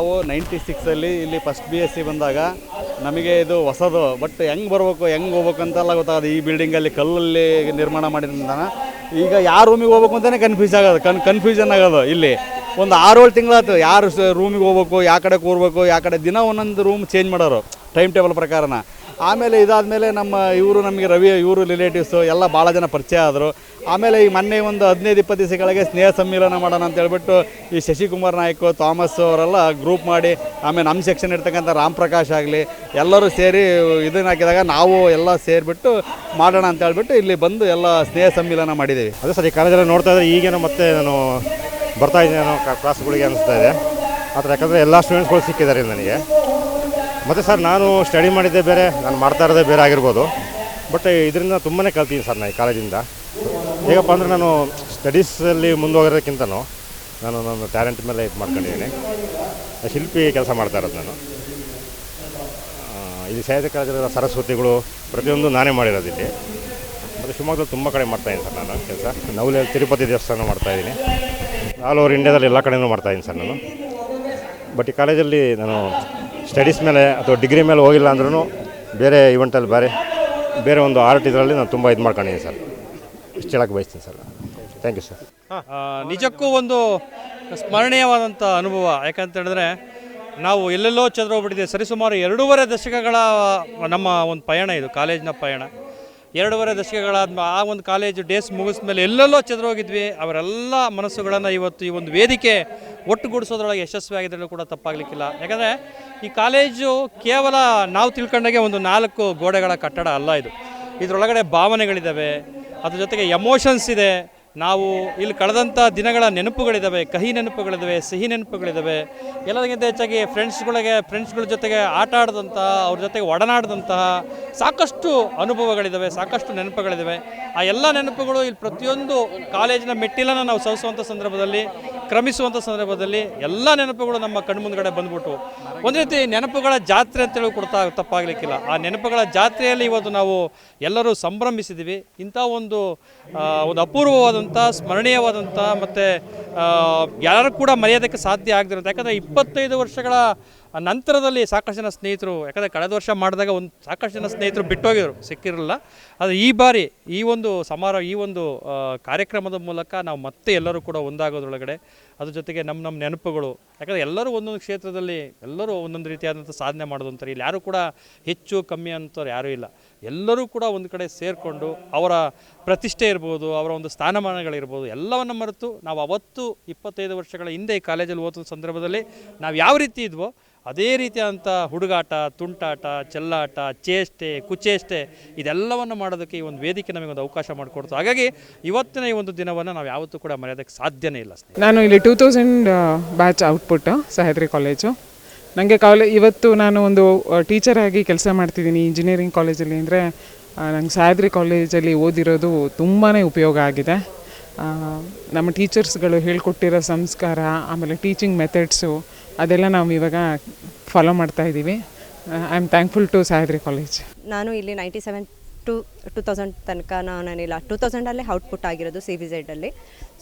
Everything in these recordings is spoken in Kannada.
ನಾವು ನೈಂಟಿ ಸಿಕ್ಸಲ್ಲಿ ಇಲ್ಲಿ ಫಸ್ಟ್ ಬಿ ಎಸ್ ಸಿ ಬಂದಾಗ ನಮಗೆ ಇದು ಹೊಸದು ಬಟ್ ಹೆಂಗೆ ಬರಬೇಕು, ಹೆಂಗೆ ಹೋಗ್ಬೇಕು ಅಂತೆಲ್ಲ ಗೊತ್ತಾಗೋದು. ಈ ಬಿಲ್ಡಿಂಗಲ್ಲಿ ಕಲ್ಲಲ್ಲಿ ನಿರ್ಮಾಣ ಮಾಡಿದ್ರಿಂದ ಈಗ ಯಾವ ರೂಮಿಗೆ ಹೋಗ್ಬೇಕು ಅಂತಲೇ ಕನ್ಫ್ಯೂಸ್ ಆಗೋದು ಕನ್ ಕನ್ಫ್ಯೂಷನ್ ಆಗೋದು ಇಲ್ಲಿ. ಒಂದು ಆರೇಳು ತಿಂಗಳಾಯ್ತು, ಯಾರು ರೂಮಿಗೆ ಹೋಗ್ಬೇಕು, ಯಾವ ಕಡೆ ಕೂರ್ಬೇಕು, ಯಾವ ಕಡೆ ದಿನ ಒಂದೊಂದು ರೂಮ್ ಚೇಂಜ್ ಮಾಡೋರು ಟೈಮ್ ಟೇಬಲ್ ಪ್ರಕಾರನ. ಆಮೇಲೆ ಇದಾದಮೇಲೆ ನಮ್ಮ ಇವರು ನಮಗೆ ರವಿ, ಇವರು ರಿಲೇಟಿವ್ಸು ಎಲ್ಲ ಭಾಳ ಜನ ಪರಿಚಯ ಆದರು. ಆಮೇಲೆ ಈ ಮೊನ್ನೆ ಒಂದು ಹದಿನೈದು, ಇಪ್ಪತ್ತು ದಿವಸಗಳಿಗೆ ಸ್ನೇಹ ಸಮ್ಮಿಲನ ಮಾಡೋಣ ಅಂತ ಹೇಳ್ಬಿಟ್ಟು ಈ ಶಶಿಕುಮಾರ್ ನಾಯ್ಕು, ಥಾಮಸ್ ಅವರೆಲ್ಲ ಗ್ರೂಪ್ ಮಾಡಿ, ಆಮೇಲೆ ನಮ್ಮ ಸೆಕ್ಷನ್ ಇರ್ತಕ್ಕಂಥ ರಾಮ್ ಪ್ರಕಾಶ್ ಆಗಲಿ, ಎಲ್ಲರೂ ಸೇರಿ ಇದನ್ನು ಹಾಕಿದಾಗ ನಾವು ಎಲ್ಲ ಸೇರಿಬಿಟ್ಟು ಮಾಡೋಣ ಅಂತ ಹೇಳ್ಬಿಟ್ಟು ಇಲ್ಲಿ ಬಂದು ಎಲ್ಲ ಸ್ನೇಹ ಸಮ್ಮಿಲನ ಮಾಡಿದ್ದೀವಿ. ಅದೇ ಸರ್, ಈ ಕಾಲೇಜಲ್ಲಿ ನೋಡ್ತಾ ಇದ್ರೆ ಈಗೇನು ಮತ್ತೆ ನಾನು ಬರ್ತಾ ಇದ್ದೀನಿ ಕ್ಲಾಸ್ಗಳಿಗೆ ಅನಿಸ್ತಾ ಇದೆ. ಆ ಥರ ಯಾಕಂದರೆ ಎಲ್ಲ ಸ್ಟೂಡೆಂಟ್ಸ್ಗಳು ಸಿಕ್ಕಿದ್ದಾರೆ ನನಗೆ. ಮತ್ತು ಸರ್, ನಾನು ಸ್ಟಡಿ ಮಾಡಿದ್ದೆ ಬೇರೆ, ನಾನು ಮಾಡ್ತಾ ಇರೋದೇ ಬೇರೆ ಆಗಿರ್ಬೋದು. ಬಟ್ ಇದರಿಂದ ತುಂಬಾ ಕಲ್ತೀನಿ ಸರ್ ನಾನು ಈ ಕಾಲೇಜಿಂದ. ಹೇಗಪ್ಪ ಅಂದರೆ ನಾನು ಸ್ಟಡೀಸಲ್ಲಿ ಮುಂದುವಗೋದಕ್ಕಿಂತನೂ ನಾನು ನನ್ನ ಟ್ಯಾಲೆಂಟ್ ಮೇಲೆ ಇದು ಮಾಡ್ಕೊಂಡಿದ್ದೀನಿ. ಶಿಲ್ಪಿ ಕೆಲಸ ಮಾಡ್ತಾ ಇರೋದು ನಾನು. ಇಲ್ಲಿ ಸಾಹಿತ್ಯ ಕಾಲೇಜಲ್ಲಿ ಸರಸ್ವತಿಗಳು ಪ್ರತಿಯೊಂದು ನಾನೇ ಮಾಡಿರೋದು ಇಲ್ಲಿ. ಮತ್ತು ಶಿವಮೊಗ್ಗದಲ್ಲಿ ತುಂಬ ಕಡೆ ಮಾಡ್ತಾಯಿದ್ದೀನಿ ಸರ್ ನಾನು ಕೆಲಸ. ನವಲೆಯಲ್ಲಿ ತಿರುಪತಿ ದೇವಸ್ಥಾನ ಮಾಡ್ತಾಯಿದ್ದೀನಿ ಆಲ್ ಓವರ್ ಇಂಡಿಯಾದಲ್ಲಿ ಎಲ್ಲ ಕಡೆಯೂ ಮಾಡ್ತಾಯಿದ್ದೀನಿ ಸರ್ ನಾನು. ಬಟ್ ಈ ಕಾಲೇಜಲ್ಲಿ ನಾನು ಸ್ಟಡೀಸ್ ಮೇಲೆ ಅಥವಾ ಡಿಗ್ರಿ ಮೇಲೆ ಹೋಗಿಲ್ಲ ಅಂದ್ರೂ ಬೇರೆ ಇವೆಂಟಲ್ಲಿ ಬೇರೆ ಬೇರೆ ಒಂದು ಆರ್ಟ್ ಇದರಲ್ಲಿ ನಾನು ತುಂಬ ಇದು ಮಾಡ್ಕೊಂಡಿದ್ದೀನಿ ಸರ್. ಇಷ್ಟು ಹೇಳಕ್ಕೆ ಬಯಸ್ತೀನಿ ಸರ್. ಥ್ಯಾಂಕ್ ಯು ಸರ್ ನಿಜಕ್ಕೂ ಒಂದು ಸ್ಮರಣೀಯವಾದಂಥ ಅನುಭವ. ಯಾಕಂತ ಹೇಳಿದ್ರೆ ನಾವು ಎಲ್ಲೆಲ್ಲೋ ಚದುರೋಗ್ಬಿಟ್ಟಿದ್ದೀವಿ. ಸರಿಸುಮಾರು ಎರಡೂವರೆ ದಶಕಗಳ ನಮ್ಮ ಒಂದು ಪಯಣ ಇದು, ಕಾಲೇಜಿನ ಪಯಣ. ಎರಡೂವರೆ ದಶಕಗಳಾದ ಆ ಒಂದು ಕಾಲೇಜು ಡೇಸ್ ಮುಗಿದ ಮೇಲೆ ಎಲ್ಲೆಲ್ಲೋ ಚದುರೋಗಿದ್ವಿ. ಅವರೆಲ್ಲ ಮನಸ್ಸುಗಳನ್ನು ಇವತ್ತು ಈ ಒಂದು ವೇದಿಕೆ ಒಟ್ಟುಗೂಡಿಸೋದ್ರೊಳಗೆ ಯಶಸ್ವಿಯಾಗಿದ್ರೂ ಕೂಡ ತಪ್ಪಾಗಲಿಕ್ಕಿಲ್ಲ. ಯಾಕಂದರೆ ಈ ಕಾಲೇಜು ಕೇವಲ ನಾವು ತಿಳ್ಕೊಂಡಾಗೆ ಒಂದು ನಾಲ್ಕು ಗೋಡೆಗಳ ಕಟ್ಟಡ ಅಲ್ಲ ಇದು. ಇದರೊಳಗಡೆ ಭಾವನೆಗಳಿದ್ದಾವೆ ಅದ್ರ ಜೊತೆಗೆ ಎಮೋಷನ್ಸ್ ಇದೆ. ನಾವು ಇಲ್ಲಿ ಕಳೆದಂಥ ದಿನಗಳ ನೆನಪುಗಳಿದ್ದಾವೆ ಕಹಿ ನೆನಪುಗಳಿದ್ದಾವೆ ಸಿಹಿ ನೆನಪುಗಳಿದ್ದಾವೆ ಎಲ್ಲದಕ್ಕಿಂತ ಹೆಚ್ಚಾಗಿ ಫ್ರೆಂಡ್ಸ್ಗಳಿಗೆ ಫ್ರೆಂಡ್ಸ್ಗಳ ಜೊತೆಗೆ ಆಟ ಆಡಿದಂತಹ, ಅವ್ರ ಜೊತೆಗೆ ಒಡನಾಡಿದಂತಹ ಸಾಕಷ್ಟು ಅನುಭವಗಳಿದ್ದಾವೆ ಸಾಕಷ್ಟು ನೆನಪುಗಳಿದ್ದಾವೆ ಆ ಎಲ್ಲ ನೆನಪುಗಳು ಇಲ್ಲಿ ಪ್ರತಿಯೊಂದು ಕಾಲೇಜಿನ ಮೆಟ್ಟಿಲನ್ನು ನಾವು ಸವಿಸುವಂಥ ಸಂದರ್ಭದಲ್ಲಿ ಕ್ರಮಿಸುವಂಥ ಸಂದರ್ಭದಲ್ಲಿ ಎಲ್ಲ ನೆನಪುಗಳು ನಮ್ಮ ಕಣ್ಮುಂದ್ಗಡೆ ಬಂದ್ಬಿಟ್ಟು. ಒಂದು ರೀತಿ ನೆನಪುಗಳ ಜಾತ್ರೆ ಅಂತೇಳಿ ಕೊಡ್ತಾ ತಪ್ಪಾಗಲಿಕ್ಕಿಲ್ಲ. ಆ ನೆನಪುಗಳ ಜಾತ್ರೆಯಲ್ಲಿ ಇವತ್ತು ನಾವು ಎಲ್ಲರೂ ಸಂಭ್ರಮಿಸಿದ್ದೀವಿ. ಇಂಥ ಒಂದು ಒಂದು ಅಪೂರ್ವವಾದಂಥ, ಸ್ಮರಣೀಯವಾದಂಥ ಮತ್ತು ಯಾರು ಕೂಡ ಮರೆಯೋದಕ್ಕೆ ಸಾಧ್ಯ ಆಗದಿರುತ್ತೆ ಯಾಕಂದರೆ ಇಪ್ಪತ್ತೈದು ವರ್ಷಗಳ ನಂತರದಲ್ಲಿ ಸಾಕಷ್ಟು ಜನ ಸ್ನೇಹಿತರು, ಯಾಕಂದರೆ ಕಳೆದ ವರ್ಷ ಮಾಡಿದಾಗ ಒಂದು ಸಾಕಷ್ಟು ಜನ ಸ್ನೇಹಿತರು ಬಿಟ್ಟೋಗಿದ್ರು, ಸಿಕ್ಕಿರಲಿಲ್ಲ. ಆದರೆ ಈ ಬಾರಿ ಈ ಒಂದು ಸಮಾರೋಹ ಈ ಒಂದು ಕಾರ್ಯಕ್ರಮದ ಮೂಲಕ ನಾವು ಮತ್ತೆ ಎಲ್ಲರೂ ಕೂಡ ಒಂದಾಗೋದ್ರೊಳಗಡೆ ಅದ್ರ ಜೊತೆಗೆ ನಮ್ಮ ನಮ್ಮ ನೆನಪುಗಳು, ಯಾಕಂದರೆ ಎಲ್ಲರೂ ಒಂದೊಂದು ಕ್ಷೇತ್ರದಲ್ಲಿ ಎಲ್ಲರೂ ಒಂದೊಂದು ರೀತಿಯಾದಂಥ ಸಾಧನೆ ಮಾಡೋದು ಅಂತಾರೆ ಇಲ್ಲಿ ಯಾರೂ ಕೂಡ ಹೆಚ್ಚು ಕಮ್ಮಿ ಅಂತವ್ರು ಯಾರೂ ಇಲ್ಲ. ಎಲ್ಲರೂ ಕೂಡ ಒಂದು ಕಡೆ ಸೇರಿಕೊಂಡು ಅವರ ಪ್ರತಿಷ್ಠೆ ಇರ್ಬೋದು, ಅವರ ಒಂದು ಸ್ಥಾನಮಾನಗಳಿರ್ಬೋದು, ಎಲ್ಲವನ್ನು ಮರೆತು ನಾವು ಅವತ್ತು ಇಪ್ಪತ್ತೈದು ವರ್ಷಗಳ ಹಿಂದೆ ಕಾಲೇಜಲ್ಲಿ ಓದಿದ ಸಂದರ್ಭದಲ್ಲಿ ನಾವು ಯಾವ ರೀತಿ ಇದ್ವೋ ಅದೇ ರೀತಿಯಾದಂಥ ಹುಡುಗಾಟ, ತುಂಟಾಟ, ಚೆಲ್ಲಾಟ, ಚೇಷ್ಟೆ, ಕುಚೇಷ್ಟೆ ಇದೆಲ್ಲವನ್ನು ಮಾಡೋದಕ್ಕೆ ಈ ಒಂದು ವೇದಿಕೆ ನಮಗೆ ಒಂದು ಅವಕಾಶ ಮಾಡಿಕೊಡ್ತು. ಹಾಗಾಗಿ ಇವತ್ತಿನ ಈ ಒಂದು ದಿನವನ್ನು ನಾವು ಯಾವತ್ತೂ ಕೂಡ ಮರೆಯೋದಕ್ಕೆ ಸಾಧ್ಯನೇ ಇಲ್ಲ ನಾನು ಇಲ್ಲಿ two thousand batch output Sahyadri college ನನಗೆ ಕಾಲೇ ಇವತ್ತು ನಾನು ಒಂದು ಟೀಚರ್ ಆಗಿ ಕೆಲಸ ಮಾಡ್ತಿದ್ದೀನಿ ಇಂಜಿನಿಯರಿಂಗ್ ಕಾಲೇಜಲ್ಲಿ ಅಂದರೆ ನಂಗೆ ಸಹ್ಯಾದ್ರಿ ಕಾಲೇಜಲ್ಲಿ ಓದಿರೋದು ತುಂಬಾ ಉಪಯೋಗ ಆಗಿದೆ. ನಮ್ಮ ಟೀಚರ್ಸ್ಗಳು ಹೇಳ್ಕೊಟ್ಟಿರೋ ಸಂಸ್ಕಾರ, ಆಮೇಲೆ ಟೀಚಿಂಗ್ ಮೆಥಡ್ಸು ಅದೆಲ್ಲ ನಾವು ಇವಾಗ ಫಾಲೋ ಮಾಡ್ತಾ ಇದ್ದೀವಿ. I am thankful to Sahyadri college ನಾನು ಇಲ್ಲಿ ninety seven to two thousand ತನಕ ನಾನಿಲ್ಲ ಟೂ ತೌಸಂಡಲ್ಲೇ ಔಟ್ಪುಟ್ ಆಗಿರೋದು ಸಿ ವಿ ಝೆಡಲ್ಲಿ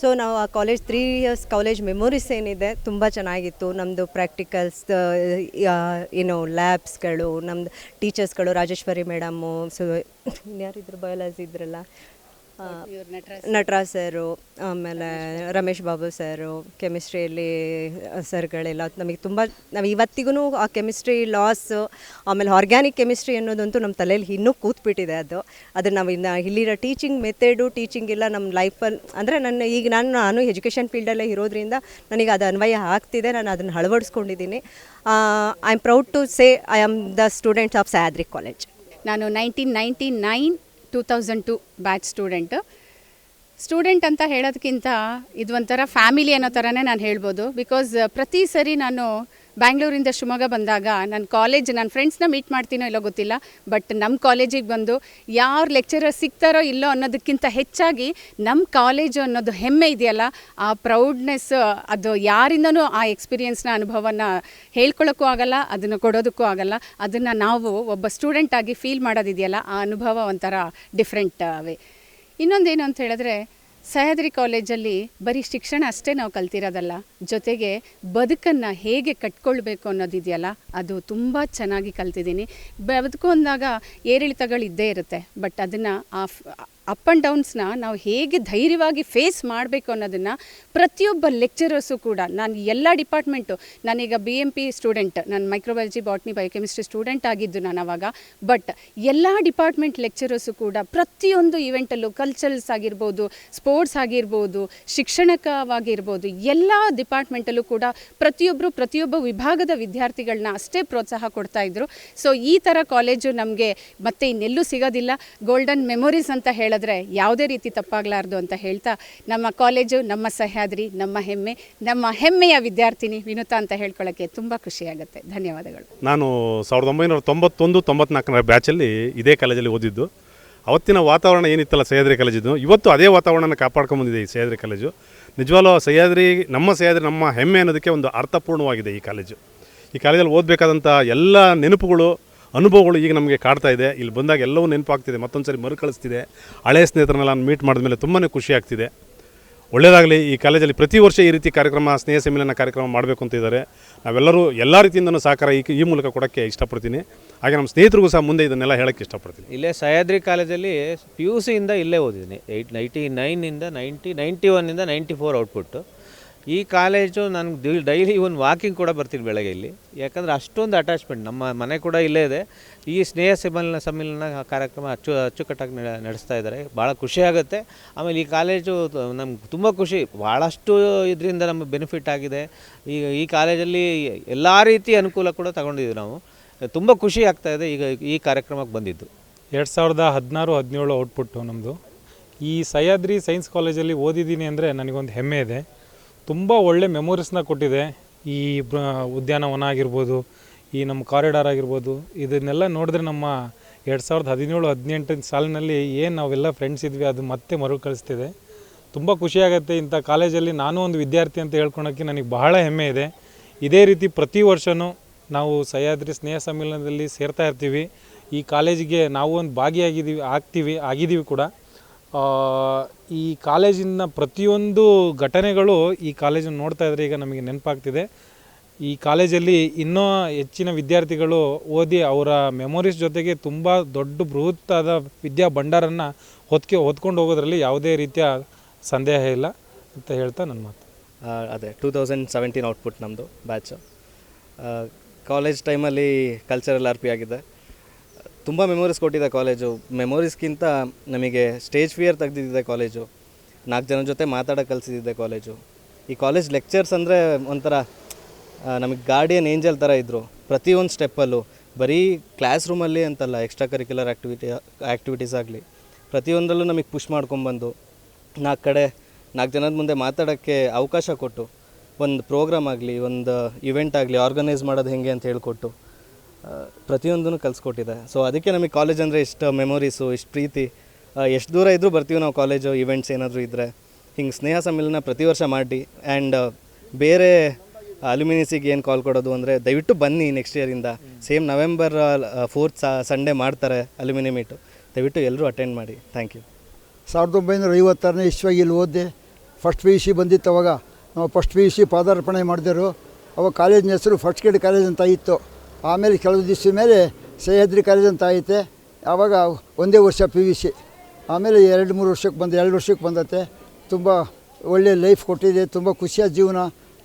ಸೊ ನಾವು ಆ college three years college memories ಏನಿದೆ, ತುಂಬ ಚೆನ್ನಾಗಿತ್ತು. ನಮ್ಮದು ಪ್ರಾಕ್ಟಿಕಲ್ಸ್ ಏನು ಲ್ಯಾಬ್ಸ್ಗಳು ನಮ್ಮದು ಟೀಚರ್ಸ್ಗಳು ರಾಜೇಶ್ವರಿ ಮೇಡಮ್ಮು ಸೊ ಇನ್ಯಾರಿದ್ರು ಬಯಾಲಜಿ ಇದ್ರಲ್ಲ ನಟರಾಜ್ ಸರು. ಆಮೇಲೆ ರಮೇಶ್ ಬಾಬು ಸರು ಕೆಮಿಸ್ಟ್ರಿಯಲ್ಲಿ ಸರ್ಗಳೆಲ್ಲ ನಮಗೆ ತುಂಬ ನಾವು ಇವತ್ತಿಗೂ ಆ ಕೆಮಿಸ್ಟ್ರಿ ಲಾಸ್ ಆಮೇಲೆ ಆರ್ಗ್ಯಾನಿಕ್ ಕೆಮಿಸ್ಟ್ರಿ ಅನ್ನೋದಂತೂ ನಮ್ಮ ತಲೆಯಲ್ಲಿ ಇನ್ನೂ ಕೂತ್ಬಿಟ್ಟಿದೆ ಅದು. ಅದು ನಾವು ಇನ್ನು ಇಲ್ಲಿರೋ ಟೀಚಿಂಗ್ ಮೆಥಡು ಟೀಚಿಂಗ್ ಎಲ್ಲ ನಮ್ಮ ಲೈಫಲ್ಲಿ ಅಂದರೆ ನನ್ನ ಈಗ ನಾನು ನಾನು ಎಜುಕೇಷನ್ ಫೀಲ್ಡಲ್ಲೇ ಇರೋದ್ರಿಂದ ನನಗೆ ಅದು ಅನ್ವಯ ಆಗ್ತಿದೆ ನಾನು ಅದನ್ನು ಅಳವಡಿಸ್ಕೊಂಡಿದ್ದೀನಿ. I am proud to say I am the students of Sahyadri college ನಾನು nineteen ninety nine two thousand two batch student student ಅಂತ ಹೇಳೋದಕ್ಕಿಂತ ಇದು ಒಂಥರ ಫ್ಯಾಮಿಲಿ ಅನ್ನೋ ಥರನೇ ನಾನು ಹೇಳ್ಬೋದು. ಬಿಕಾಸ್ ಪ್ರತಿ ಸರಿ ನಾನು ಬ್ಯಾಂಗ್ಳೂರಿಂದ ಶಿವಮೊಗ್ಗ ಬಂದಾಗ ನನ್ನ ಕಾಲೇಜ್ ನನ್ನ ಫ್ರೆಂಡ್ಸ್ನ ಮೀಟ್ ಮಾಡ್ತೀನೋ ಇಲ್ಲೋ ಗೊತ್ತಿಲ್ಲ ಬಟ್ ನಮ್ಮ ಕಾಲೇಜಿಗೆ ಬಂದು ಯಾರು ಲೆಕ್ಚರರ್ ಸಿಗ್ತಾರೋ ಇಲ್ಲೋ ಅನ್ನೋದಕ್ಕಿಂತ ಹೆಚ್ಚಾಗಿ ನಮ್ಮ ಕಾಲೇಜು ಅನ್ನೋದು ಹೆಮ್ಮೆ ಇದೆಯಲ್ಲ, ಆ ಪ್ರೌಡ್ನೆಸ್ ಅದು ಯಾರಿಂದನೂ ಆ ಎಕ್ಸ್ಪೀರಿಯೆನ್ಸ್ನ ಅನುಭವನ ಹೇಳ್ಕೊಳ್ಳೋಕ್ಕೂ ಆಗಲ್ಲ, ಅದನ್ನು ಕೊಡೋದಕ್ಕೂ ಆಗಲ್ಲ, ಅದನ್ನು ನಾವು ಒಬ್ಬ ಸ್ಟೂಡೆಂಟಾಗಿ ಫೀಲ್ ಮಾಡೋದಿದೆಯಲ್ಲ, ಆ ಅನುಭವ ಒಂಥರ ಡಿಫ್ರೆಂಟ್ ಅವೇ ಇನ್ನೊಂದೇನು ಅಂತ ಹೇಳಿದ್ರೆ ಸಹ್ಯಾದ್ರಿ ಕಾಲೇಜಲ್ಲಿ ಬರೀ ಶಿಕ್ಷಣ ಅಷ್ಟೇ ನಾವು ಕಲ್ತಿರೋದಲ್ಲ, ಜೊತೆಗೆ ಬದುಕನ್ನು ಹೇಗೆ ಕಟ್ಕೊಳ್ಬೇಕು ಅನ್ನೋದಿದೆಯಲ್ಲ ಅದು ತುಂಬ ಚೆನ್ನಾಗಿ ಕಲ್ತಿದ್ದೀನಿ. ಬದುಕು ಅಂದಾಗ ಏರಿಳಿತಗಳು ಇದ್ದೇ ಇರುತ್ತೆ, ಬಟ್ ಅದನ್ನು ಆ ಅಪ್ ಆ್ಯಂಡ್ ಡೌನ್ಸ್ನ ನಾವು ಹೇಗೆ ಧೈರ್ಯವಾಗಿ ಫೇಸ್ ಮಾಡಬೇಕು ಅನ್ನೋದನ್ನು ಪ್ರತಿಯೊಬ್ಬ ಲೆಕ್ಚರರ್ಸು ಕೂಡ, ನಾನು ಎಲ್ಲ ಡಿಪಾರ್ಟ್ಮೆಂಟು ನಾನೀಗ ಬಿ ಎಂ ಪಿ ಸ್ಟೂಡೆಂಟ್ ನಾನು ಮೈಕ್ರೋಬಯಾಲಜಿ ಬಾಟ್ನಿ ಬಯೋಕೆಮಿಸ್ಟ್ರಿ ಸ್ಟೂಡೆಂಟ್ ಆಗಿದ್ದು ನಾನು ಅವಾಗ ಬಟ್ ಎಲ್ಲ ಡಿಪಾರ್ಟ್ಮೆಂಟ್ ಲೆಕ್ಚರರ್ಸು ಕೂಡ ಪ್ರತಿಯೊಂದು ಇವೆಂಟಲ್ಲೂ ಕಲ್ಚರಲ್ಸ್ ಆಗಿರ್ಬೋದು ಸ್ಪೋರ್ಟ್ಸ್ ಆಗಿರ್ಬೋದು, ಶಿಕ್ಷಣಕವಾಗಿರ್ಬೋದು, ಎಲ್ಲ ಡಿಪಾರ್ಟ್ಮೆಂಟಲ್ಲೂ ಕೂಡ ಪ್ರತಿಯೊಬ್ಬರು ಪ್ರತಿಯೊಬ್ಬ ವಿಭಾಗದ ವಿದ್ಯಾರ್ಥಿಗಳನ್ನ ಅಷ್ಟೇ ಪ್ರೋತ್ಸಾಹ ಕೊಡ್ತಾ ಇದ್ರು. ಸೊ ಈ ಥರ ಕಾಲೇಜು ನಮಗೆ ಮತ್ತೆ ಇನ್ನೆಲ್ಲೂ ಸಿಗೋದಿಲ್ಲ. ಗೋಲ್ಡನ್ ಮೆಮೊರೀಸ್ ಅಂತ ಹೇಳಿದ್ರೆ ಯಾವುದೇ ರೀತಿ ತಪ್ಪಾಗಲಾರ್ದು ಅಂತ ಹೇಳ್ತಾ, ನಮ್ಮ ಕಾಲೇಜು, ನಮ್ಮ ಸಹ್ಯಾದ್ರಿ, ನಮ್ಮ ಹೆಮ್ಮೆ, ನಮ್ಮ ಹೆಮ್ಮೆಯ ವಿದ್ಯಾರ್ಥಿನಿ ವಿನುತಾ ಅಂತ ಹೇಳ್ಕೊಳ್ಳೋಕ್ಕೆ ತುಂಬ ಖುಷಿಯಾಗುತ್ತೆ ಧನ್ಯವಾದಗಳು. ನಾನು ಸಾವಿರದ ಒಂಬೈನೂರ ತೊಂಬತ್ತೊಂದು, ತೊಂಬತ್ನಾಲ್ಕರ ಬ್ಯಾಚಲ್ಲಿ ಇದೇ ಕಾಲೇಜಲ್ಲಿ ಓದಿದ್ದು. ಅವತ್ತಿನ ವಾತಾವರಣ ಏನಿತ್ತಲ್ಲ ಸಹ್ಯಾದ್ರಿ ಕಾಲೇಜಿದ್ದು? ಇವತ್ತು ಅದೇ ವಾತಾವರಣನ ಕಾಪಾಡ್ಕೊಂಬಂದಿದೆ ಈ ಸಹ್ಯಾದ್ರಿ ಕಾಲೇಜು. ನಿಜವಾಗ್ಲೂ ಸಹ್ಯಾದ್ರಿ, ನಮ್ಮ ಸಹ್ಯಾದ್ರಿ, ನಮ್ಮ ಹೆಮ್ಮೆ ಅನ್ನೋದಕ್ಕೆ ಒಂದು ಅರ್ಥಪೂರ್ಣವಾಗಿದೆ ಈ ಕಾಲೇಜು. ಈ ಕಾಲೇಜಲ್ಲಿ ಓದಬೇಕಾದಂಥ ಎಲ್ಲ ನೆನಪುಗಳು ಅನುಭವಗಳು ಈಗ ನಮಗೆ ಕಾಡ್ತಾ ಇದೆ. ಇಲ್ಲಿ ಬಂದಾಗ ಎಲ್ಲವೂ ನೆನಪಾಗ್ತಿದೆ ಮತ್ತೊಂದು ಸರಿ ಮರುಕಳಿಸ್ತಿದೆ. ಹಳೆಯ ಸ್ನೇಹಿತರನ್ನೆಲ್ಲ ನಾನು ಮೀಟ್ ಮಾಡಿದ ಮೇಲೆ ತುಂಬಾ ಖುಷಿ ಆಗ್ತಿದೆ. ಒಳ್ಳೆಯದಾಗಲಿ ಈ ಕಾಲೇಜಲ್ಲಿ ಪ್ರತಿ ವರ್ಷ ಈ ರೀತಿ ಕಾರ್ಯಕ್ರಮ, ಸ್ನೇಹ ಸಮ್ಮೇಳನ ಕಾರ್ಯಕ್ರಮ ಮಾಡಬೇಕು ಅಂತ ಇದ್ದಾರೆ. ನಾವೆಲ್ಲರೂ ಎಲ್ಲ ರೀತಿಯಿಂದನೂ ಸಹಕಾರ ಈ ಈ ಮೂಲಕ ಕೊಡೋಕ್ಕೆ ಇಷ್ಟಪಡ್ತೀನಿ. ಹಾಗೆ ನಮ್ಮ ಸ್ನೇಹಿತರಿಗೂ ಸಹ ಮುಂದೆ ಇದನ್ನೆಲ್ಲ ಹೇಳೋಕ್ಕೆ ಇಷ್ಟಪಡ್ತೀನಿ. ಇಲ್ಲೇ ಸಹ್ಯಾದ್ರಿ ಕಾಲೇಜಲ್ಲಿ ಪಿ ಯು ಸಿಯಿಂದ ಇಲ್ಲೇ ಓದಿದ್ದೀನಿ. ಏಯ್ಟ್, ನೈಂಟಿ ನೈನಿಂದ ನೈಂಟಿ ನೈಂಟಿ ಒನ್ನಿಂದ ನೈಂಟಿ ಫೋರ್ ಔಟ್ಪುಟ್ಟು. ಈ ಕಾಲೇಜು ನನಗೆ ಡೈಲಿ ಒಂದು ವಾಕಿಂಗ್ ಕೂಡ ಬರ್ತೀನಿ ಬೆಳಗ್ಗೆ ಇಲ್ಲಿ. ಯಾಕಂದರೆ ಅಷ್ಟೊಂದು ಅಟ್ಯಾಚ್ಮೆಂಟ್ ನಮ್ಮ ಮನೆ ಕೂಡ ಇಲ್ಲೇ ಇದೆ. ಈ ಸ್ನೇಹ ಸಮ್ಮೇಳನ ಸಮ್ಮೇಳನ ಕಾರ್ಯಕ್ರಮ ಅಚ್ಚು, ಅಚ್ಚುಕಟ್ಟಾಗಿ ನಡೆ- ನಡೆಸ್ತಾ ಇದ್ದಾರೆ. ಭಾಳ ಖುಷಿ ಆಗುತ್ತೆ. ಆಮೇಲೆ ಈ ಕಾಲೇಜು ನಮ್ಗೆ ತುಂಬ ಖುಷಿ. ಭಾಳಷ್ಟು ಇದರಿಂದ ನಮಗೆ ಬೆನಿಫಿಟ್ ಆಗಿದೆ. ಈಗ ಈ ಕಾಲೇಜಲ್ಲಿ ಎಲ್ಲ ರೀತಿ ಅನುಕೂಲ ಕೂಡ ತಗೊಂಡಿದ್ದೀವಿ ನಾವು. ತುಂಬ ಖುಷಿ ಆಗ್ತಾ ಇದೆ ಈಗ ಈ ಕಾರ್ಯಕ್ರಮಕ್ಕೆ ಬಂದಿದ್ದು. ಎರಡು ಸಾವಿರದ ಹದಿನಾರು, ಹದಿನೇಳು ಔಟ್ಪುಟ್ಟು ನಮ್ಮದು ಈ ಸಹ್ಯಾದ್ರಿ ಸೈನ್ಸ್ ಕಾಲೇಜಲ್ಲಿ ಓದಿದ್ದೀನಿ ಅಂದರೆ ನನಗೊಂದು ಹೆಮ್ಮೆ ಇದೆ. ತುಂಬ ಒಳ್ಳೆ ಮೆಮೊರೀಸ್ನ ಕೊಟ್ಟಿದೆ. ಈ ಉದ್ಯಾನವನ ಆಗಿರ್ಬೋದು, ಈ ನಮ್ಮ ಕಾರಿಡಾರ್ ಆಗಿರ್ಬೋದು, ಇದನ್ನೆಲ್ಲ ನೋಡಿದ್ರೆ ನಮ್ಮ ಎರಡು ಸಾವಿರದ ಹದಿನೇಳು, ಹದಿನೆಂಟನೇ ಸಾಲಿನಲ್ಲಿ ಏನು ನಾವೆಲ್ಲ ಫ್ರೆಂಡ್ಸ್ ಇದ್ವಿ, ಅದು ಮತ್ತೆ ಮರುಕಳಿಸ್ತಿದೆ ತುಂಬ ಖುಷಿಯಾಗುತ್ತೆ ಇಂಥ ಕಾಲೇಜಲ್ಲಿ ನಾನು ಒಂದು ವಿದ್ಯಾರ್ಥಿ ಅಂತ ಹೇಳ್ಕೊಳೋಕ್ಕೆ ನನಗೆ ಬಹಳ ಹೆಮ್ಮೆ ಇದೆ. ಇದೇ ರೀತಿ ಪ್ರತಿ ವರ್ಷವೂ ನಾವು ಸಹ್ಯಾದ್ರಿ ಸ್ನೇಹ ಸಮ್ಮೇಳನದಲ್ಲಿ ಸೇರ್ತಾ ಇರ್ತೀವಿ. ಈ ಕಾಲೇಜಿಗೆ ನಾವು ಒಂದು ಭಾಗಿಯಾಗಿದ್ದೀವಿ, ಆಗ್ತೀವಿ, ಆಗಿದ್ದೀವಿ ಕೂಡ. ಈ ಕಾಲೇಜಿನ ಪ್ರತಿಯೊಂದು ಘಟನೆಗಳು ಈ ಕಾಲೇಜನ್ನು ನೋಡ್ತಾ ಇದ್ರೆ ಈಗ ನಮಗೆ ನೆನಪಾಗ್ತಿದೆ. ಈ ಕಾಲೇಜಲ್ಲಿ ಇನ್ನೂ ಹೆಚ್ಚಿನ ವಿದ್ಯಾರ್ಥಿಗಳು ಓದಿ ಅವರ ಮೆಮೊರೀಸ್ ಜೊತೆಗೆ ತುಂಬ ದೊಡ್ಡ ಬೃಹತ್ತಾದ ವಿದ್ಯಾ ಭಂಡಾರನ್ನು ಹೊತ್ಕೆ, ಹೊತ್ಕೊಂಡು ಹೋಗೋದ್ರಲ್ಲಿ ಯಾವುದೇ ರೀತಿಯ ಸಂದೇಹ ಇಲ್ಲ ಅಂತ ಹೇಳ್ತಾ ನನ್ನ ಮಾತು. ಅದೇ, ಟೂ ತೌಸಂಡ್ ಸೆವೆಂಟೀನ್ ಔಟ್ಪುಟ್ ನಮ್ಮದು ಬ್ಯಾಚು. ಕಾಲೇಜ್ ಟೈಮಲ್ಲಿ ಕಲ್ಚರಲ್ ಆರ್ ಪಿ ಆಗಿದೆ. ತುಂಬ ಮೆಮೊರೀಸ್ ಕೊಟ್ಟಿದೆ ಕಾಲೇಜು ಮೆಮೊರೀಸ್ಗಿಂತ ನಮಗೆ ಸ್ಟೇಜ್ ಫಿಯರ್ ತೆಗೆದಿದ್ದೆ ಕಾಲೇಜು ನಾಲ್ಕು ಜನ ಜೊತೆ ಮಾತಾಡೋಕೆ ಕಲಿಸಿದ್ದೆ ಕಾಲೇಜು ಈ ಕಾಲೇಜ್ ಲೆಕ್ಚರ್ಸ್ ಅಂದರೆ ಒಂಥರ ನಮಗೆ ಗಾರ್ಡಿಯನ್ ಏಂಜಲ್ ಥರ ಇದ್ದರು ಪ್ರತಿಯೊಂದು ಸ್ಟೆಪ್ಪಲ್ಲೂ ಬರೀ ಕ್ಲಾಸ್ ರೂಮಲ್ಲಿ ಅಂತಲ್ಲ ಎಕ್ಸ್ಟ್ರಾ ಕರಿಕ್ಯುಲರ್ ಆ್ಯಕ್ಟಿವಿಟಿ ಆ್ಯಕ್ಟಿವಿಟೀಸ್ ಆಗಲಿ ಪ್ರತಿಯೊಂದರಲ್ಲೂ ನಮಗೆ ಪುಷ್ ಮಾಡ್ಕೊಂಬಂದು ನಾಲ್ಕು ಕಡೆ ನಾಲ್ಕು ಜನದ ಮುಂದೆ ಮಾತಾಡೋಕ್ಕೆ ಅವಕಾಶ ಕೊಟ್ಟು. ಒಂದು ಪ್ರೋಗ್ರಾಮ್ ಆಗಲಿ, ಒಂದು ಇವೆಂಟ್ ಆಗಲಿ ಆರ್ಗನೈಸ್ ಮಾಡೋದು ಹೇಗೆ ಅಂತ ಹೇಳ್ಕೊಟ್ಟು. ಪ್ರತಿಯೊಂದನ್ನು ಕಲಿಸ್ಕೊಟ್ಟಿದೆ. ಸೊ ಅದಕ್ಕೆ ನಮಗೆ ಕಾಲೇಜ್ ಅಂದರೆ ಇಷ್ಟು ಮೆಮೊರೀಸು ಇಷ್ಟು, ಪ್ರೀತಿ. ಎಷ್ಟು ದೂರ ಇದ್ದರೂ ಬರ್ತೀವಿ ನಾವು ಕಾಲೇಜು ಇವೆಂಟ್ಸ್ ಏನಾದರೂ ಇದ್ದರೆ ಹಿಂಗೆ ಸ್ನೇಹ ಸಮ್ಮೇಳನ ಪ್ರತಿ ವರ್ಷ ಮಾಡಿ ಆ್ಯಂಡ್ ಬೇರೆ ಅಲ್ಯುಮಿನಿಸಿಗೆ ಏನು ಕಾಲ್ ಕೊಡೋದು ಅಂದರೆ ದಯವಿಟ್ಟು ಬನ್ನಿ ನೆಕ್ಸ್ಟ್ ಇಯರಿಂದ ಸೇಮ್ ನವೆಂಬರ್ ಫೋರ್ತ್ ಸಂಡೇ ಮಾಡ್ತಾರೆ ಅಲ್ಯುಮಿನಿ ಮೀಟು ದಯವಿಟ್ಟು ಎಲ್ಲರೂ ಅಟೆಂಡ್ ಮಾಡಿ. ಥ್ಯಾಂಕ್ ಯು ಸಾವಿರದ ಒಂಬೈನೂರ ಐವತ್ತಾರನೇ ಇಶ್ವಾಗಿ ಇಲ್ಲಿ ಓದಿದೆ. ಫಸ್ಟ್ ಪಿ ಯು ಸಿ ಬಂದಿತ್ತು ಅವಾಗ. ನಾವು ಫಸ್ಟ್ ಪಿ ಯು ಸಿ ಪಾದಾರ್ಪಣೆ ಮಾಡಿದರು. ಅವಾಗ ಕಾಲೇಜಿನ ಹೆಸರು ಫಸ್ಟ್ ಗ್ರೇಡ್ ಕಾಲೇಜ್ ಅಂತ ಇತ್ತು. ಆಮೇಲೆ ಕೆಲವು ದಿವಸ ಮೇಲೆ ಸಹ್ಯಾದ್ರಿ ಕಾಲೇಜ್ ಅಂತ ಐತೆ. ಆವಾಗ ಒಂದೇ ವರ್ಷ ಪಿ ವಿ ಸಿ ಆಮೇಲೆ ಎರಡು ಮೂರು ವರ್ಷಕ್ಕೆ ಬಂದು, ಎರಡು ವರ್ಷಕ್ಕೆ ಬಂದತ್ತೆ ತುಂಬ ಒಳ್ಳೆಯ ಲೈಫ್ ಕೊಟ್ಟಿದೆ, ತುಂಬ ಖುಷಿಯಾದ ಜೀವನ,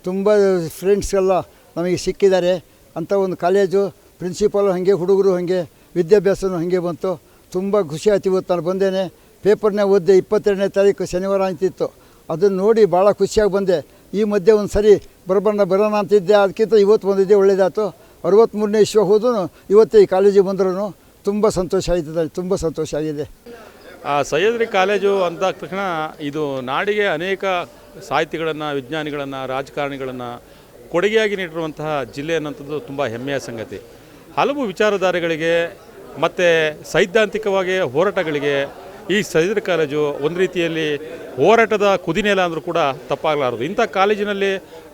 ತುಂಬ ಫ್ರೆಂಡ್ಸ್ಗೆಲ್ಲ ನಮಗೆ ಸಿಕ್ಕಿದ್ದಾರೆ. ಅಂಥ ಒಂದು ಕಾಲೇಜು ಪ್ರಿನ್ಸಿಪಾಲು ಹಾಗೆ, ಹುಡುಗರು ಹಾಗೆ, ವಿದ್ಯಾಭ್ಯಾಸನೂ ಹಾಗೆ ಬಂತು. ತುಂಬ ಖುಷಿ ಆಯ್ತು ಇವತ್ತು ನಾನು ಬಂದೇನೆ. ಪೇಪರ್ನೇ ಓದಿದೆ, ಇಪ್ಪತ್ತೆರಡನೇ ತಾರೀಕು ಶನಿವಾರ ಅಂತಿತ್ತು. ಅದನ್ನು ನೋಡಿ ಭಾಳ ಖುಷಿಯಾಗಿ ಬಂದೆ. ಈ ಮಧ್ಯೆ ಒಂದು ಸರಿ ಬರಬಣ್ಣ ಬರೋಣ ಅಂತಿದ್ದೆ. ಅದಕ್ಕಿಂತ ಇವತ್ತು ಬಂದಿದ್ದೆ ಒಳ್ಳೆಯದಾಯ್ತು ಅರವತ್ತ್ಮೂರನೇ ಇಶ್ವ ಹೋದೂ ಇವತ್ತೇ ಈ ಕಾಲೇಜಿಗೆ ಬಂದ್ರೂ ತುಂಬ ಸಂತೋಷ ಆಯ್ತದೆ ತುಂಬ ಸಂತೋಷ ಆಗಿದೆ. ಆ, ಸಹ್ಯಾದ್ರಿ ಕಾಲೇಜು ಅಂದ ತಕ್ಷಣ ಇದು ನಾಡಿಗೆ ಅನೇಕ ಸಾಹಿತಿಗಳನ್ನು, ವಿಜ್ಞಾನಿಗಳನ್ನು, ರಾಜಕಾರಣಿಗಳನ್ನು ಕೊಡುಗೆಯಾಗಿ ನೀಡಿರುವಂತಹ ಜಿಲ್ಲೆ ಅನ್ನೋಂಥದ್ದು ತುಂಬ ಹೆಮ್ಮೆಯ ಸಂಗತಿ. ಹಲವು ವಿಚಾರಧಾರೆಗಳಿಗೆ ಮತ್ತು ಸೈದ್ಧಾಂತಿಕವಾಗಿ ಹೋರಾಟಗಳಿಗೆ ಈ ಸೈದ್ರ ಕಾಲೇಜು ಒಂದು ರೀತಿಯಲ್ಲಿ ಹೋರಾಟದ ಕುದಿನೆಲ ಅಂದರೂ ಕೂಡ ತಪ್ಪಾಗಲಾರದು. ಇಂಥ ಕಾಲೇಜಿನಲ್ಲಿ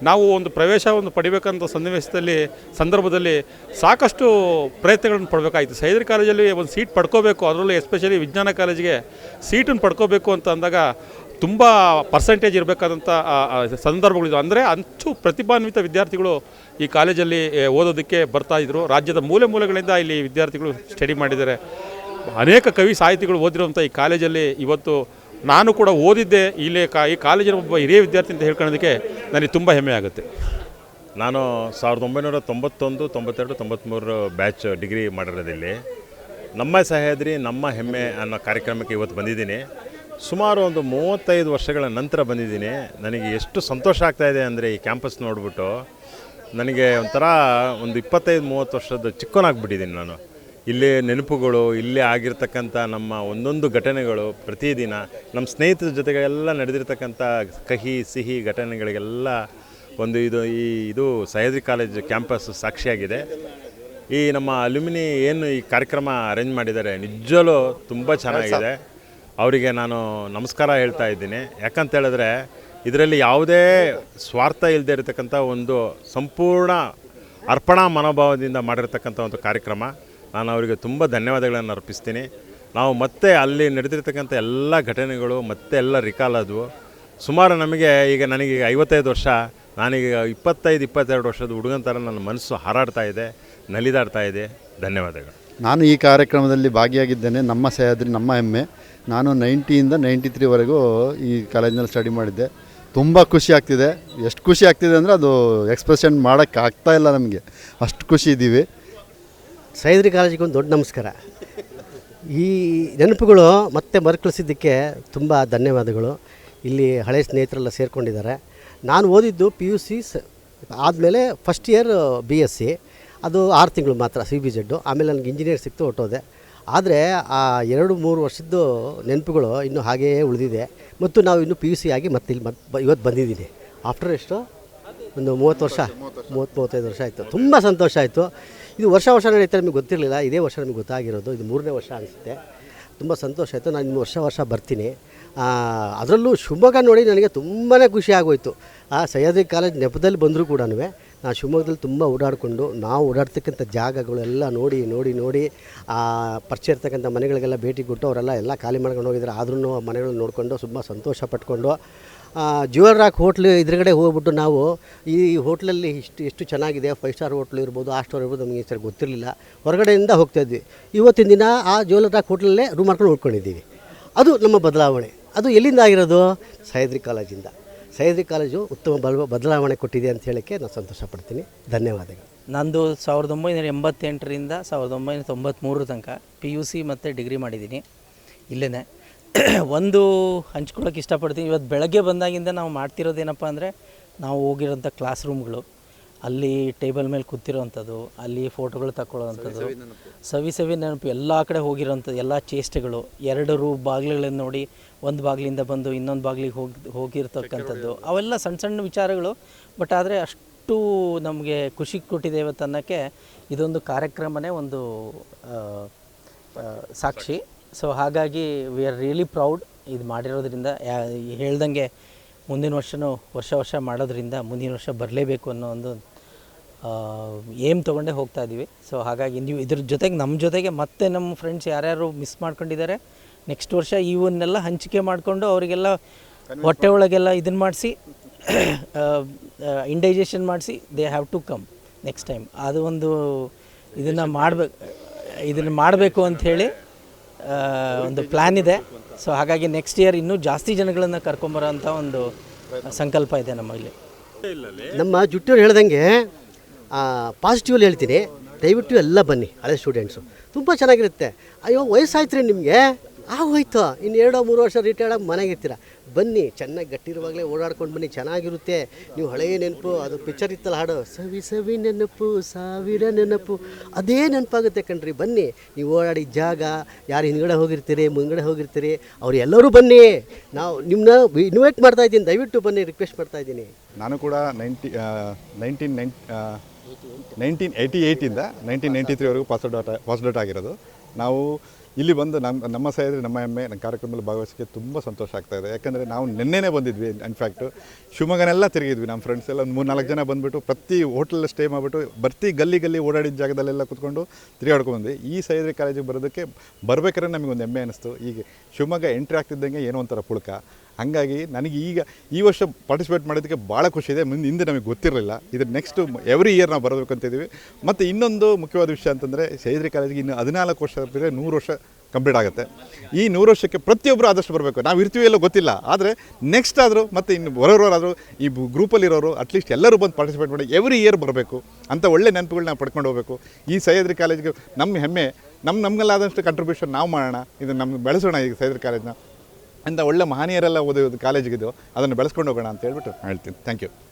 ನಾವು ಒಂದು ಪ್ರವೇಶ ಒಂದು ಪಡಿಬೇಕಂತ ಸನ್ನಿವೇಶದಲ್ಲಿ, ಸಂದರ್ಭದಲ್ಲಿ ಸಾಕಷ್ಟು ಪ್ರಯತ್ನಗಳನ್ನು ಪಡಬೇಕಾಯಿತು. ಸೈದ್ರ ಕಾಲೇಜಲ್ಲಿ ಒಂದು ಸೀಟ್ ಪಡ್ಕೋಬೇಕು, ಅದರಲ್ಲೂ ಎಸ್ಪೆಷಲಿ ವಿಜ್ಞಾನ ಕಾಲೇಜಿಗೆ ಸೀಟನ್ನು ಪಡ್ಕೋಬೇಕು ಅಂತ ಅಂದಾಗ ತುಂಬ ಪರ್ಸೆಂಟೇಜ್ ಇರಬೇಕಾದಂಥ ಸಂದರ್ಭಗಳಿದು ಅಂದರೆ ಅಂಚು ಪ್ರತಿಭಾನ್ವಿತ ವಿದ್ಯಾರ್ಥಿಗಳು ಈ ಕಾಲೇಜಲ್ಲಿ ಓದೋದಕ್ಕೆ ಬರ್ತಾ ಇದ್ರು. ರಾಜ್ಯದ ಮೂಲೆ ಮೂಲೆಗಳಿಂದ ಇಲ್ಲಿ ವಿದ್ಯಾರ್ಥಿಗಳು ಸ್ಟಡಿ ಮಾಡಿದ್ದಾರೆ. ಅನೇಕ ಕವಿ ಸಾಹಿತಿಗಳು ಓದಿರುವಂಥ ಈ ಕಾಲೇಜಲ್ಲಿ ಇವತ್ತು ನಾನು ಕೂಡ ಓದಿದ್ದೆ ಇಲ್ಲೇ ಕಾ ಈ ಕಾಲೇಜಿನ ಒಬ್ಬ ಹಿರಿಯ ವಿದ್ಯಾರ್ಥಿ ಅಂತ ಹೇಳ್ಕೊಳ್ಳೋದಕ್ಕೆ ನನಗೆ ತುಂಬ ಹೆಮ್ಮೆ ಆಗುತ್ತೆ. ನಾನು ಸಾವಿರದ ಒಂಬೈನೂರ ತೊಂಬತ್ತೊಂದು, ತೊಂಬತ್ತೆರಡು ತೊಂಬತ್ತ್ಮೂರು ಬ್ಯಾಚ್ ಡಿಗ್ರಿ ಮಾಡಿರೋದಿಲ್ಲಿ ನಮ್ಮ ಸಹ್ಯಾದ್ರಿ, ನಮ್ಮ ಹೆಮ್ಮೆ ಅನ್ನೋ ಕಾರ್ಯಕ್ರಮಕ್ಕೆ ಇವತ್ತು ಬಂದಿದ್ದೀನಿ. ಸುಮಾರು ಒಂದು ಮೂವತ್ತೈದು ವರ್ಷಗಳ ನಂತರ ಬಂದಿದ್ದೀನಿ. ನನಗೆ ಎಷ್ಟು ಸಂತೋಷ ಆಗ್ತಾ ಇದೆ ಅಂದರೆ ಈ ಕ್ಯಾಂಪಸ್ ನೋಡಿಬಿಟ್ಟು ನನಗೆ ಒಂಥರ ಒಂದು ಇಪ್ಪತ್ತೈದು, ಮೂವತ್ತು ವರ್ಷದ ಚಿಕ್ಕನಾಗ್ಬಿಟ್ಟಿದ್ದೀನಿ ನಾನು. ಇಲ್ಲಿ ನೆನಪುಗಳು, ಇಲ್ಲೇ ಆಗಿರ್ತಕ್ಕಂಥ ನಮ್ಮ ಒಂದೊಂದು ಘಟನೆಗಳು ಪ್ರತಿದಿನ ನಮ್ಮ ಸ್ನೇಹಿತರ ಜೊತೆಗೆಲ್ಲ ನಡೆದಿರ್ತಕ್ಕಂಥ ಕಹಿ, ಸಿಹಿ ಘಟನೆಗಳಿಗೆಲ್ಲ ಒಂದು ಇದು, ಈ ಇದು ಸಹ್ಯಾದ್ರಿ ಕಾಲೇಜ್ ಕ್ಯಾಂಪಸ್ ಸಾಕ್ಷಿಯಾಗಿದೆ. ಈ ನಮ್ಮ ಅಲ್ಯುಮಿನಿ ಏನು ಈ ಕಾರ್ಯಕ್ರಮ ಅರೇಂಜ್ ಮಾಡಿದ್ದಾರೆ ನಿಜಲೂ ತುಂಬ ಚೆನ್ನಾಗಿದೆ. ಅವರಿಗೆ ನಾನು ನಮಸ್ಕಾರ ಹೇಳ್ತಾ ಇದ್ದೀನಿ. ಯಾಕಂತ ಹೇಳಿದ್ರೆ ಇದರಲ್ಲಿ ಯಾವುದೇ ಸ್ವಾರ್ಥ ಇಲ್ಲದೆ ಇರತಕ್ಕಂಥ ಒಂದು ಸಂಪೂರ್ಣ ಅರ್ಪಣಾ ಮನೋಭಾವದಿಂದ ಮಾಡಿರ್ತಕ್ಕಂಥ ಒಂದು ಕಾರ್ಯಕ್ರಮ. ನಾನು ಅವರಿಗೆ ತುಂಬ ಧನ್ಯವಾದಗಳನ್ನು ಅರ್ಪಿಸ್ತೀನಿ. ನಾವು ಮತ್ತೆ ಅಲ್ಲಿ ನಡೆದಿರ್ತಕ್ಕಂಥ ಎಲ್ಲ ಘಟನೆಗಳು, ಮತ್ತೆ ಎಲ್ಲ ರಿಕಾಲ್ ಆದವು ಸುಮಾರು ನಮಗೆ ಈಗ ನನಗೆ ಈಗ ಐವತ್ತೈದು ವರ್ಷ, ನಾನೀಗ ಇಪ್ಪತ್ತೈದು, ಇಪ್ಪತ್ತೆರಡು ವರ್ಷದ ಹುಡುಗನ ಥರ ನನ್ನ ಮನಸ್ಸು ಹಾರಾಡ್ತಾ ಇದೆ, ನಲಿದಾಡ್ತಾ ಇದೆ. ಧನ್ಯವಾದಗಳು. ನಾನು ಈ ಕಾರ್ಯಕ್ರಮದಲ್ಲಿ ಭಾಗಿಯಾಗಿದ್ದೇನೆ, ನಮ್ಮ ಸಹ್ಯಾದ್ರಿ, ನಮ್ಮ ಹೆಮ್ಮೆ ನಾನು ನೈಂಟಿಯಿಂದ ನೈಂಟಿ ತ್ರೀವರೆಗೂ ಈ ಕಾಲೇಜಿನಲ್ಲಿ ಸ್ಟಡಿ ಮಾಡಿದ್ದೆ. ತುಂಬ ಖುಷಿ ಆಗ್ತಿದೆ. ಎಷ್ಟು ಖುಷಿ ಆಗ್ತಿದೆ ಅಂದರೆ ಅದು ಎಕ್ಸ್ಪ್ರೆಷನ್ ಮಾಡೋಕ್ಕಾಗ್ತಾ ಇಲ್ಲ ನಮಗೆ. ಅಷ್ಟು ಖುಷಿ ಇದ್ದೀವಿ. ಸಹ್ಯಾದ್ರಿ ಕಾಲೇಜಿಗೆ ಒಂದು ದೊಡ್ಡ ನಮಸ್ಕಾರ. ಈ ನೆನಪುಗಳು ಮತ್ತೆ ಮರುಕಳಿಸಿದ್ದಕ್ಕೆ ತುಂಬ ಧನ್ಯವಾದಗಳು. ಇಲ್ಲಿ ಹಳೆ ಸ್ನೇಹಿತರೆಲ್ಲ ಸೇರಿಕೊಂಡಿದ್ದಾರೆ. ನಾನು ಓದಿದ್ದು ಪಿ ಯು ಸಿ ಸ ಆದಮೇಲೆ first year B S C ಅದು ಆರು ತಿಂಗಳು ಮಾತ್ರ ಸಿ ಬಿ ಜೆಡ್ಡು ಆಮೇಲೆ ನನಗೆ ಇಂಜಿನಿಯರ್ ಸಿಕ್ತು ಹೊಟ್ಟೋದೆ ಆದರೆ ಆ ಎರಡು ಮೂರು ವರ್ಷದ್ದು ನೆನಪುಗಳು ಇನ್ನೂ ಹಾಗೆಯೇ ಉಳಿದಿದೆ. ಮತ್ತು ನಾವು ಇನ್ನೂ ಪಿ ಯು ಸಿ ಆಗಿ ಮತ್ತೆ ಇಲ್ಲಿ ಮತ್ತೆ ಇವತ್ತು ಬಂದಿದ್ದೀನಿ. ಆಫ್ಟರ್ ಎಷ್ಟು? ಒಂದು ಮೂವತ್ತು ವರ್ಷ. ಮೂವತ್ತು, ಮೂವತ್ತೈದು ವರ್ಷ ಆಯಿತು. ತುಂಬ ಸಂತೋಷ ಆಯಿತು. ಇದು ವರ್ಷ ವರ್ಷ ನಡೀತಾ ನಿಮಗೆ ಗೊತ್ತಿರಲಿಲ್ಲ. ಇದೇ ವರ್ಷ ನಮಗೆ ಗೊತ್ತಾಗಿರೋದು. ಇದು ಮೂರನೇ ವರ್ಷ ಅನಿಸುತ್ತೆ. ತುಂಬ ಸಂತೋಷ ಆಯಿತು. ನಾನು ವರ್ಷ ವರ್ಷ ಬರ್ತೀನಿ. ಅದರಲ್ಲೂ ಶಿವಮೊಗ್ಗ ನೋಡಿ ನನಗೆ ತುಂಬಾ ಖುಷಿ ಆಗೋಯಿತು. ಆ, ಸಹ್ಯಾದ್ರಿ ಕಾಲೇಜ್ ನೆಪದಲ್ಲಿ ಬಂದರೂ ಕೂಡ ನಾನು ಶಿವಮೊಗ್ಗದಲ್ಲಿ ತುಂಬ ಓಡಾಡಿಕೊಂಡು, ನಾವು ಓಡಾಡ್ತಕ್ಕಂಥ ಜಾಗಗಳೆಲ್ಲ ನೋಡಿ ನೋಡಿ ನೋಡಿ, ಆ, ಪರಿಚಯ ಇರ್ತಕ್ಕಂಥ ಮನೆಗಳಿಗೆಲ್ಲ ಭೇಟಿ ಕೊಟ್ಟು ಅವರೆಲ್ಲ ಎಲ್ಲ ಖಾಲಿ ಮಾಡ್ಕೊಂಡು ಹೋಗಿದ್ದಾರೆ. ಆದ್ರೂ ಮನೆಗಳನ್ನ ನೋಡಿಕೊಂಡು ತುಂಬ ಸಂತೋಷ ಪಟ್ಕೊಂಡು ಜ್ಯುವೆಲ್ ರಾಕ್ ಹೋಟ್ಲ್ ಎದುರುಗಡೆ ಹೋಗ್ಬಿಟ್ಟು ನಾವು ಈ ಹೋಟ್ಲಲ್ಲಿ ಇಷ್ಟು ಎಷ್ಟು ಚೆನ್ನಾಗಿದೆ ಫೈವ್ ಸ್ಟಾರ್ ಹೋಟ್ಲ್ ಇರ್ಬೋದು, ಆ ಸ್ಟಾರ್ ಇರ್ಬೋದು, ನಮಗೆ ಸರಿ ಗೊತ್ತಿರಲಿಲ್ಲ. ಹೊರಗಡೆಯಿಂದ ಹೋಗ್ತಾ ಇದ್ವಿ. ಇವತ್ತಿನ ದಿನ ಆ ಜ್ಯುವೆಲ್ ರಾಕ್ ಹೋಟ್ಲಲ್ಲೇ ರೂಮ್ ಮಾಡ್ಕೊಂಡು ಉಳ್ಕೊಂಡಿದ್ದೀವಿ. ಅದು ನಮ್ಮ ಬದಲಾವಣೆ. ಅದು ಎಲ್ಲಿಂದ ಆಗಿರೋದು? ಸಹ್ಯಾದ್ರಿ ಕಾಲೇಜಿಂದ. ಸಹ್ಯಾದ್ರಿ ಕಾಲೇಜು ಉತ್ತಮ ಬಲ, ಬದಲಾವಣೆ ಕೊಟ್ಟಿದೆ ಅಂತ ಹೇಳೋಕ್ಕೆ ನಾನು ಸಂತೋಷ ಪಡ್ತೀನಿ ಧನ್ಯವಾದಗಳು. ನಂದು ಸಾವಿರದ ಒಂಬೈನೂರ ಎಂಬತ್ತೆಂಟರಿಂದ ಸಾವಿರದ ಒಂಬೈನೂರ ತೊಂಬತ್ತ್ಮೂರು ತನಕ ಪಿ ಯು ಸಿ ಮತ್ತು ಡಿಗ್ರಿ ಮಾಡಿದ್ದೀನಿ. ಇಲ್ಲೇ ಒಂದು ಹಂಚ್ಕೊಳ್ಳೋಕೆ ಇಷ್ಟಪಡ್ತೀನಿ. ಇವತ್ತು ಬೆಳಗ್ಗೆ ಬಂದಾಗಿಂದ ನಾವು ಮಾಡ್ತಿರೋದೇನಪ್ಪ ಅಂದರೆ ನಾವು ಹೋಗಿರೋಂಥ ಕ್ಲಾಸ್ ರೂಮ್ಗಳು ಅಲ್ಲಿ ಟೇಬಲ್ ಮೇಲೆ ಕೂತಿರೋವಂಥದ್ದು ಅಲ್ಲಿ ಫೋಟೋಗಳು ತಗೊಳ್ಳೋವಂಥದ್ದು ಸವಿ ಸವಿ ನೆನಪು. ಎಲ್ಲ ಕಡೆ ಹೋಗಿರೋವಂಥದ್ದು ಎಲ್ಲ ಚೇಷ್ಟೆಗಳು. ಎರಡು ರೂ ಬಾಗಿಲುಗಳನ್ನು ನೋಡಿ ಒಂದು ಬಾಗಿಲಿಂದ ಬಂದು ಇನ್ನೊಂದು ಬಾಗಿಲಿಗೆ ಹೋಗಿ ಹೋಗಿರ್ತಕ್ಕಂಥದ್ದು. ಅವೆಲ್ಲ ಸಣ್ಣ ಸಣ್ಣ ವಿಚಾರಗಳು. ಬಟ್ ಆದರೆ ಅಷ್ಟು ನಮಗೆ ಖುಷಿ ಕೊಟ್ಟಿದೆ ಇವತ್ತು ಅನ್ನೋಕ್ಕೆ ಇದೊಂದು ಕಾರ್ಯಕ್ರಮನೇ ಒಂದು ಸಾಕ್ಷಿ. ಸೊ ಹಾಗಾಗಿ ವಿ ಆರ್ ರಿಯಲಿ ಪ್ರೌಡ್ ಇದು ಮಾಡಿರೋದ್ರಿಂದ ಹೇಳ್ದಂಗೆ ಮುಂದಿನ ವರ್ಷವೂ ವರ್ಷ ವರ್ಷ ಮಾಡೋದ್ರಿಂದ ಮುಂದಿನ ವರ್ಷ ಬರಲೇಬೇಕು ಅನ್ನೋ ಒಂದು ಏಮ್ ತೊಗೊಂಡೇ ಹೋಗ್ತಾ ಇದ್ದೀವಿ ಸೊ ಹಾಗಾಗಿ ನೀವು ಇದ್ರ ಜೊತೆಗೆ ನಮ್ಮ ಜೊತೆಗೆ ಮತ್ತೆ ನಮ್ಮ ಫ್ರೆಂಡ್ಸ್ ಯಾರ್ಯಾರು ಮಿಸ್ ಮಾಡ್ಕೊಂಡಿದ್ದಾರೆ ನೆಕ್ಸ್ಟ್ ವರ್ಷ ಇವನ್ನೆಲ್ಲ ಹಂಚಿಕೆ ಮಾಡಿಕೊಂಡು ಅವರಿಗೆಲ್ಲ ಹೊಟ್ಟೆ ಒಳಗೆಲ್ಲ ಇದನ್ನು ಮಾಡಿಸಿ ಇಂಡೈಜೆಷನ್ ಮಾಡಿಸಿ they have to come next time ಅದು ಒಂದು ಇದನ್ನು ಮಾಡಬೇಕು ಇದನ್ನು ಮಾಡಬೇಕು ಅಂಥೇಳಿ ಒಂದು ಪ್ಲ್ಯಾನ್ ಇದೆ. ಸೊ ಹಾಗಾಗಿ ನೆಕ್ಸ್ಟ್ ಇಯರ್ ಇನ್ನೂ ಜಾಸ್ತಿ ಜನಗಳನ್ನು ಕರ್ಕೊಂಬರೋ ಅಂಥ ಒಂದು ಸಂಕಲ್ಪ ಇದೆ ನಮ್ಮಲ್ಲಿ ನಮ್ಮ ಜುಟ್ಟಿಯವ್ರು ಹೇಳ್ದಂಗೆ ಪಾಸಿಟಿವಲ್ಲಿ ಹೇಳ್ತೀನಿ. ದಯವಿಟ್ಟು ಎಲ್ಲ ಬನ್ನಿ, ಹಳೆ ಸ್ಟೂಡೆಂಟ್ಸು ತುಂಬ ಚೆನ್ನಾಗಿರುತ್ತೆ. ಅಯ್ಯೋ ವಯಸ್ಸಾಯ್ತು ರೀ ನಿಮಗೆ? ಆಗೋಯ್ತು. ಇನ್ನು ಎರಡೋ, ಮೂರು ವರ್ಷ ರಿಟೈರ್ಡ್ ಆಗಿ ಮನೆಗೆ ಇರ್ತೀರ? ಬನ್ನಿ, ಚೆನ್ನಾಗಿ ಗಟ್ಟಿರುವಾಗಲೇ ಓಡಾಡ್ಕೊಂಡು ಬನ್ನಿ, ಚೆನ್ನಾಗಿರುತ್ತೆ. ನೀವು ಹಳೆಯ ನೆನಪು, ಅದು ಪಿಕ್ಚರ್ ಇತ್ತಲ್ಲ ಹಾಡು, ಸವಿ ಸವಿ ನೆನಪು, ಸಾವಿರ ನೆನಪು, ಅದೇ ನೆನಪಾಗುತ್ತೆ ಕಣ್ರಿ, ಬನ್ನಿ. ನೀವು ಓಡಾಡಿದ ಜಾಗ, ಯಾರು ಹಿಂದ್ಗಡೆ ಹೋಗಿರ್ತೀರಿ, ಮುಂದ್ಗಡೆ ಹೋಗಿರ್ತೀರಿ, ಅವ್ರು ಎಲ್ಲರೂ ಬನ್ನಿ. ನಾವು ನಿಮ್ಮನ್ನ ಇನ್ವೈಟ್ ಮಾಡ್ತಾ ಇದ್ದೀನಿ, ದಯವಿಟ್ಟು ಬನ್ನಿ ರಿಕ್ವೆಸ್ಟ್ ಮಾಡ್ತಾ ಇದ್ದೀನಿ. ನಾನು ಕೂಡ ninety nineteen nine nineteen eighty ಏಯ್ಟಿಂದ nineteen ninety ತ್ರೀವರೆಗೂ ಪಾಸ್ಔಟ್ ಔಟ್ ಆಗಿರೋದು. ನಾವು ಇಲ್ಲಿ ಬಂದು ನಮ್ಮ ನಮ್ಮ ಸಹ್ಯಾದ್ರಿ ನಮ್ಮ ಹೆಮ್ಮೆ, ನಮ್ಮ ಕಾರ್ಯಕ್ರಮದಲ್ಲಿ ಭಾಗವಹಿಸೋಕ್ಕೆ ತುಂಬ ಸಂತೋಷ ಆಗ್ತಾ ಇದೆ. ಯಾಕಂದರೆ ನಾವು ನಿನ್ನೆನೇ ಬಂದಿದ್ವಿ ಇನ್ಫ್ಯಾಕ್ಟು ಶಿವಮೊಗ್ಗನೆಲ್ಲ ತಿರುಗಿದ್ವಿ ನಮ್ಮ ಫ್ರೆಂಡ್ಸ್ ಎಲ್ಲ ಒಂದು ಮೂರು ನಾಲ್ಕು ಜನ ಬಂದುಬಿಟ್ಟು ಪ್ರತಿ ಹೋಟ್ಲಲ್ಲಿ ಸ್ಟೇ ಮಾಡಿಬಿಟ್ಟು ಪ್ರತಿ ಗಲ್ಲಿ ಗಲ್ಲಿ ಓಡಾಡಿದ ಜಾಗದಲ್ಲೆಲ್ಲ ಕುತ್ಕೊಂಡು ತಿರುಗಾಡ್ಕೊಂಡು ಬಂದ್ವಿ. ಈ ಸಹ್ಯಾದ್ರಿ ಕಾಲೇಜಿಗೆ ಬರೋದಕ್ಕೆ ಬರಬೇಕಾದ್ರೆ ನಮಗೆ ಒಂದು ಹೆಮ್ಮೆ ಅನ್ನಿಸ್ತು ಈಗ ಶಿವಮೊಗ್ಗ ಎಂಟ್ರಿ ಆಗ್ತಿದ್ದಂಗೆ ಏನೋ ಒಂಥರ ಪುಳಕ. ಹಾಗಾಗಿ ನನಗೆ ಈಗ ಈ ವರ್ಷ ಪಾರ್ಟಿಸಿಪೇಟ್ ಮಾಡೋದಕ್ಕೆ ಭಾಳ ಖುಷಿ ಇದೆ. ಮುಂದೆ ಹಿಂದೆ ನಮಗೆ ಗೊತ್ತಿರಲಿಲ್ಲ. ಇದು ನೆಕ್ಸ್ಟು ಎವ್ರಿ ಇಯರ್ ನಾವು ಬರಬೇಕು ಅಂತ ಇದ್ದೀವಿ. ಮತ್ತು ಇನ್ನೊಂದು ಮುಖ್ಯವಾದ ವಿಷಯ ಅಂತಂದರೆ ಸಹ್ಯಾದ್ರಿ ಕಾಲೇಜಿಗೆ ಇನ್ನು ಹದಿನಾಲ್ಕು ವರ್ಷ ಬಿಟ್ಟರೆ ನೂರು ವರ್ಷ ಕಂಪ್ಲೀಟ್ ಆಗುತ್ತೆ. ಈ ನೂರು ವರ್ಷಕ್ಕೆ ಪ್ರತಿಯೊಬ್ಬರು ಆದಷ್ಟು ಬರಬೇಕು. ನಾವು ಇರ್ತೀವಿ ಎಲ್ಲೋ ಗೊತ್ತಿಲ್ಲ. ಆದರೆ ನೆಕ್ಸ್ಟ್ ಆದರೂ ಮತ್ತು ಇನ್ನು ಬರೋರಾದರೂ ಈ ಗ್ರೂಪಲ್ಲಿರೋರು ಅಟ್ಲೀಸ್ಟ್ ಎಲ್ಲರೂ ಬಂದು ಪಾರ್ಟಿಸಿಪೇಟ್ ಮಾಡಿ ಎವ್ರಿ ಇಯರ್ ಬರಬೇಕು. ಅಂತ ಒಳ್ಳೆ ನೆನಪುಗಳನ್ನ ಪಡ್ಕೊಂಡು ಹೋಗಬೇಕು. ಈ ಸಹ್ಯಾದ್ರಿ ಕಾಲೇಜಿಗೆ ನಮ್ಮ ಹೆಮ್ಮೆ ನಮ್ಮ ನಮಗೆಲ್ಲಾದಷ್ಟು ಕಂಟ್ರಿಬ್ಯೂಷನ್ ನಾವು ಮಾಡೋಣ. ಇದನ್ನು ನಮ್ಗೆ ಬೆಳೆಸೋಣ ಈಗ ಸಹ್ಯಾದ್ರಿ ಕಾಲೇಜನ್ನ ಅಂತ ಒಳ್ಳೆ ಮಹನೀಯರೆಲ್ಲ ಓದೋದು ಕಾಲೇಜಿಗಿದ್ದು ಅದನ್ನು ಬೆಳೆಸ್ಕೊಂಡು ಹೋಗೋಣ ಅಂತ ಹೇಳ್ಬಿಟ್ಟು ಹೇಳ್ತೀನಿ. Thank you